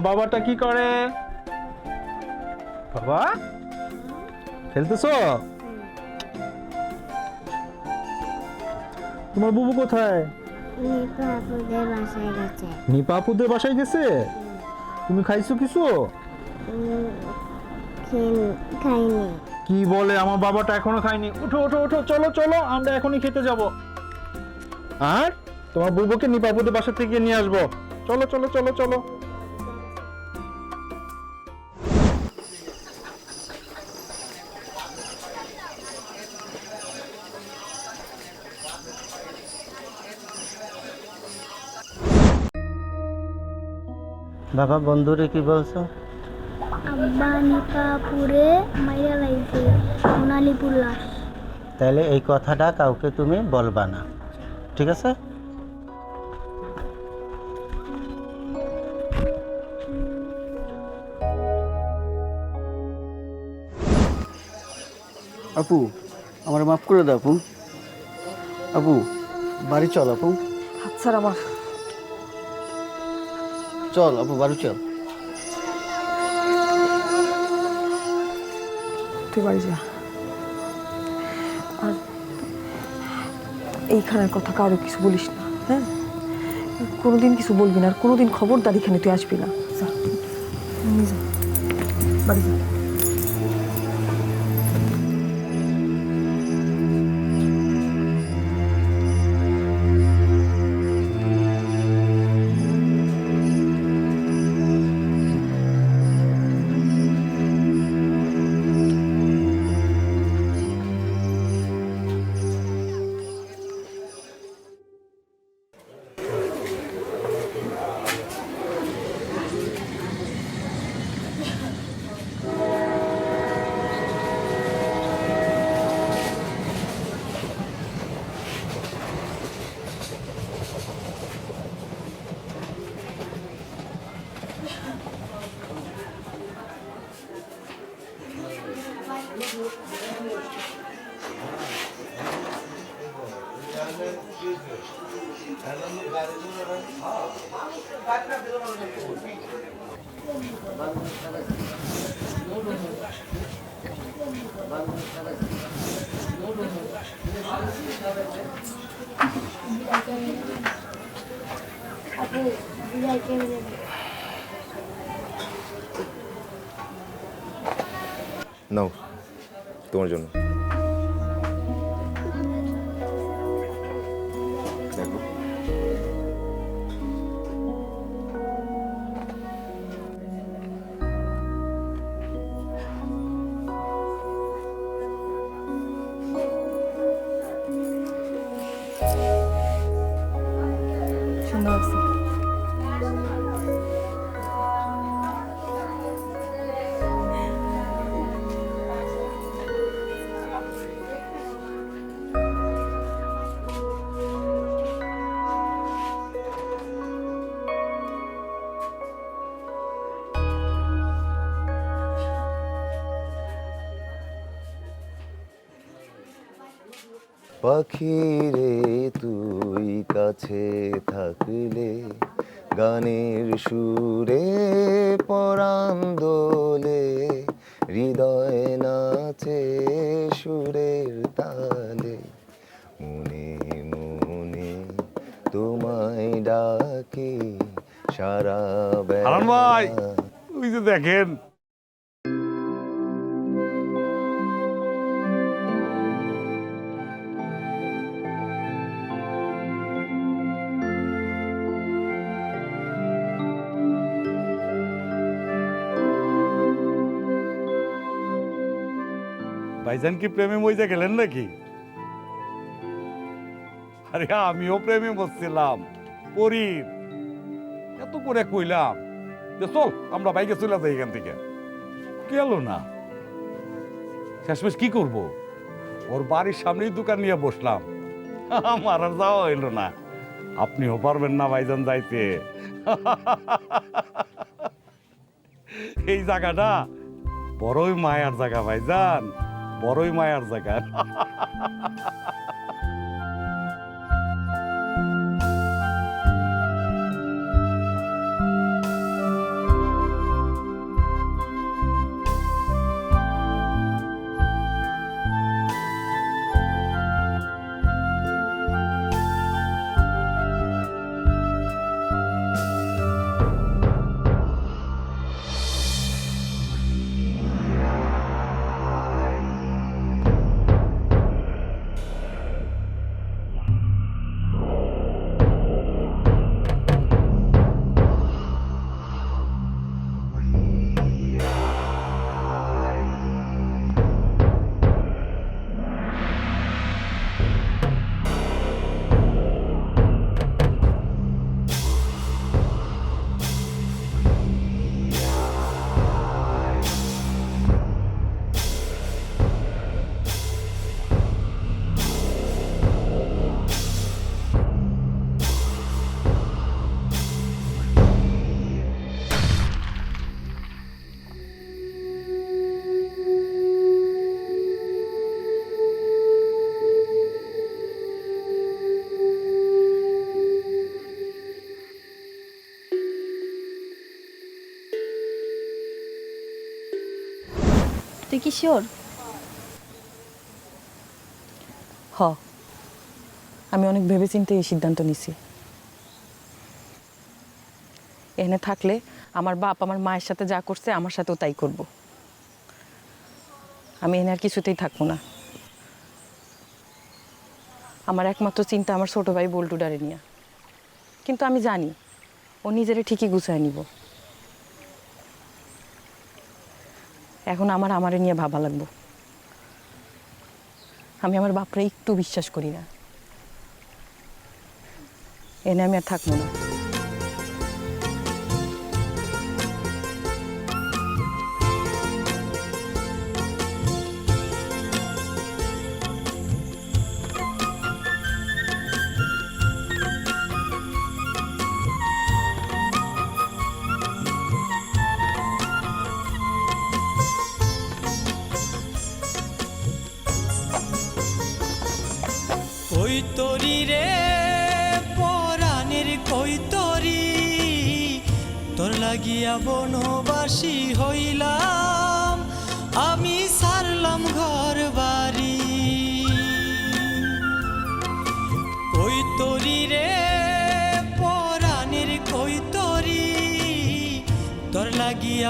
বাবাটা কি করে? বাবা? খেলতেছো? তোমার বুবু কোথায়? নিপাপুদের বাসায় গেছে? তুমি খাইছো কিছু? কি বলে? আমার বাবাটা এখনও খায়নি। উঠো উঠো উঠো, চলো চলো, আমরা এখনই খেতে যাব। আর? তোমার বুবুকে নিপাপুদের বাসা থেকে নিয়ে আসব। চলো চলো চলো চলো। বাবা বন্ধুরে কি বলছো? আব্বা নিপাপুরে মাইরা লাইছে সোনালিপুর লাশ তাহলে এই কথাটা কাউকে তুমি বলবা না ঠিক আছে? আপু আমার মাফ করে দাও আপু। আপু বাড়ি চল আপু। আচ্ছা আমার। চল আপু বারু, চল। তুই বাড়ি যা। আর এইখানের কথা কারও কিছু বলিস না হ্যাঁ? কোনোদিন কিছু বলবি না, আর কোনোদিন খবরদার এখানে তুই আসবি না। বাড়ি যা। নাও তোমার জন্য। পাখি রে তুই কাছে থাকলে গানের সুরে পরাণ দোলে হৃদয় নাচে সুরের তালে মনে মনে তোমায় ডাকি সারা ভাই। বেলা ওই যে দেখেন ভাইজান কি প্রেমে মজা গেলেন নাকি? আরে আমিও প্রেমে বসছিলাম পরীর। এত করে কইলাম যে চল, আমরা বাইকে চলে যাই এখান থেকে। গেল না। শেষমেশ কি করব? ওর বাড়ির সামনেই দোকান নিয়ে বসলাম। আমার আর যাওয়া হইল না। আপনিও পারবেন না ভাইজান যাইতে। এই জায়গাটা বড়ই মায়ার জায়গা ভাইজান। বড়ই মায়ার জায়গা। তুই কি শিওর? হ। আমি অনেক ভেবেচিন্তে এই সিদ্ধান্ত নিছি। এখানে থাকলে আমার বাপ আমার মায়ের সাথে যা করছে, আমার সাথেও তাই করব। আমি এনে আর কিছুতেই থাকব না। আমার একমাত্র চিন্তা আমার ছোট ভাই বল্টু ডারে নিয়ে। কিন্তু আমি জানি, ও নিজেরে ঠিকই গুছায় নিব। এখন আমার, আমারে নিয়ে ভাবা লাগবো। আমি আমার বাপরে একটু বিশ্বাস করি না। এনে আমি আর থাকব না।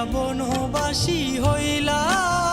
বনবাসী হইলাম।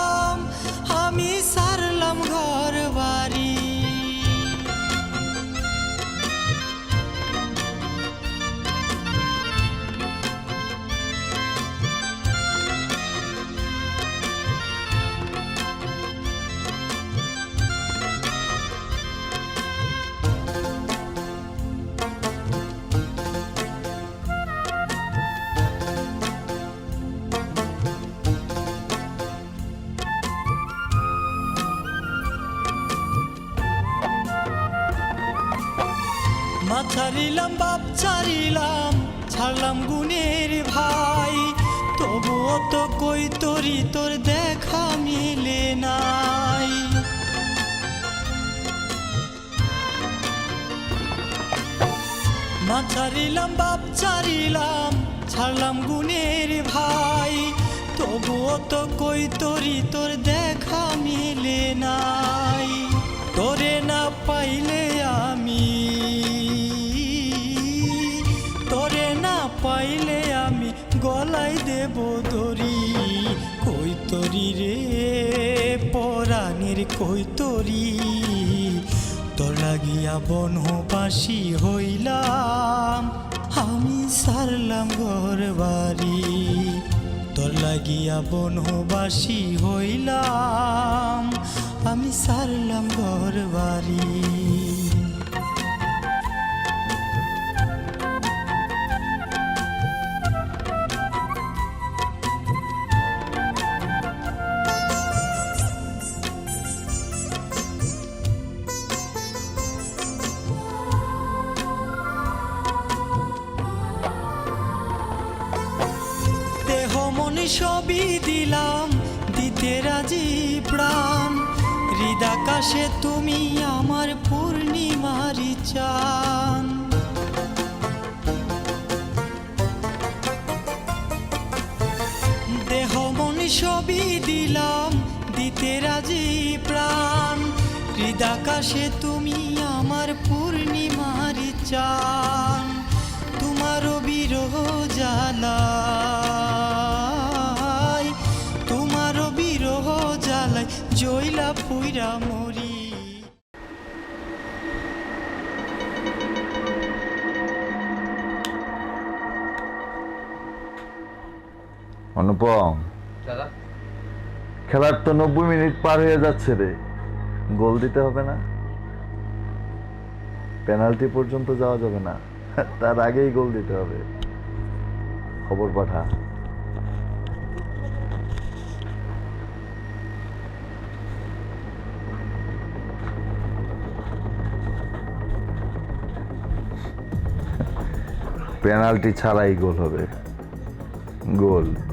ছাড়িলাম বাপ ছাড়িলাম ছাড়লাম গুণের ভাই। তবুও তো কই তরি, তোর দেখা মিলে নাই। মা ছাড়িলাম বাপ ছাড়িলাম ছাড়লাম গুণের ভাই। তবুও তো কই তরি, তোর দেখা মিলে নাই। তোরে না পাইলে আমি পাইলে আমি গলায় দেব দড়ি। কই তরি রে, পরাণের কই তরি লাগিয়া বনবাসী হইলাম, আমি সারলাম ঘর বাড়ি তোর লাগিয়া বনবাসী হইলাম সবই দিলাম, দিতে রাজি প্রাণ। হৃদাকাশে তুমি আমার পূর্ণিমারি চান তোমারও বিরহ জ্বালায়। তোমারও বিরহ জ্বালায় জৈলা পুইরা মরি। অনুপম। খেলার তো নব্বই মিনিট পার হয়ে যাচ্ছে রে। গোল দিতে হবে না। পেনাল্টি পর্যন্ত যাওয়া যাবে না। তার আগেই গোল দিতে হবে। খবর পাঠা। পেনাল্টি ছাড়াই গোল হবে। গোল।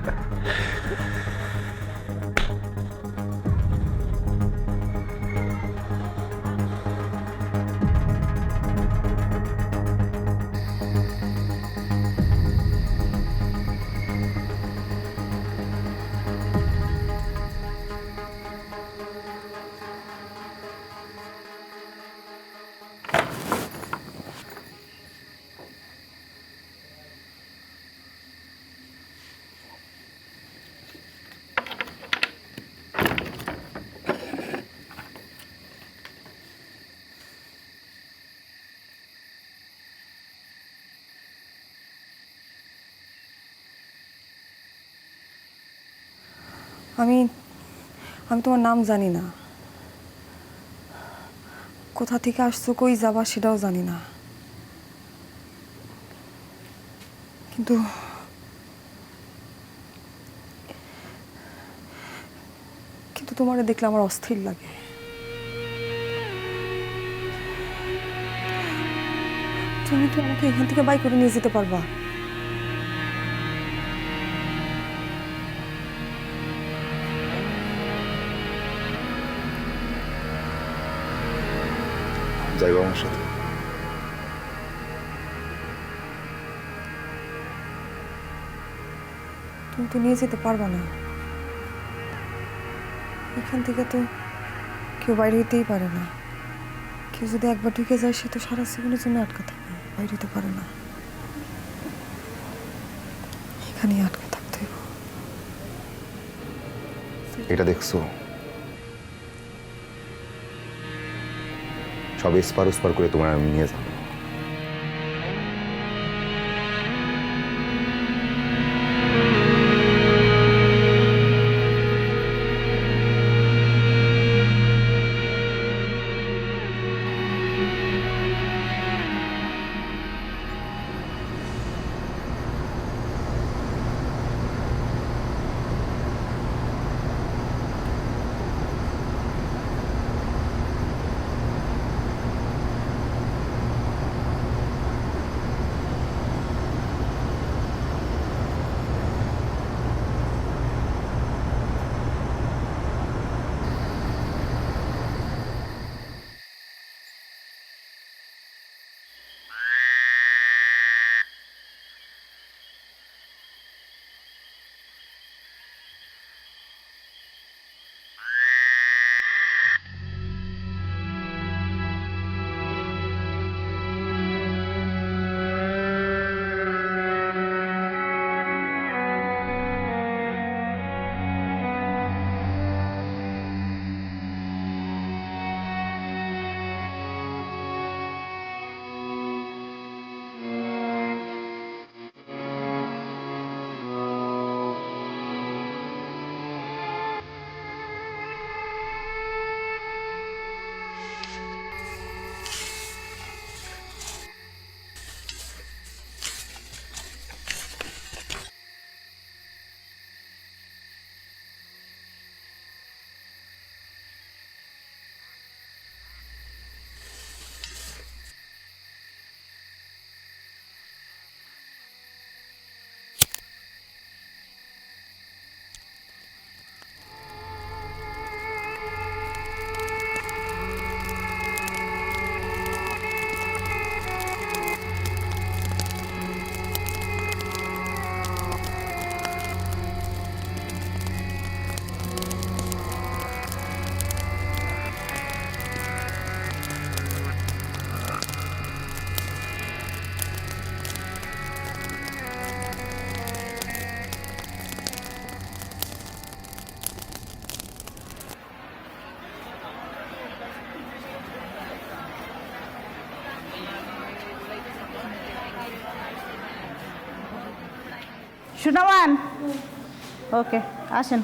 আমি আমি তোমার নাম জানি না। কোথা থেকে আসছো, কই যাবা সেটাও জানি না। কিন্তু কিন্তু তোমারে দেখলে আমার অস্থির লাগে। তুমি কি আমাকে এখান থেকে বাই করে নিয়ে যেতে পারবা? যাইব আমার সাথে তুমি তো নিয়ে যেতে পারবা না এখান থেকে তো কেউ বাইরে হইতেই পারে না কেউ যদি একবার ঢুকে যায় সে তো সারা জীবনের জন্য আটকা থাকে বাইরে হতে পারে না এখানেই আটকা থাকতে এটা দেখছ সব এসপার উসপার করে তোমার আমি নিয়ে যাব। সুনামান ওকে আসেন।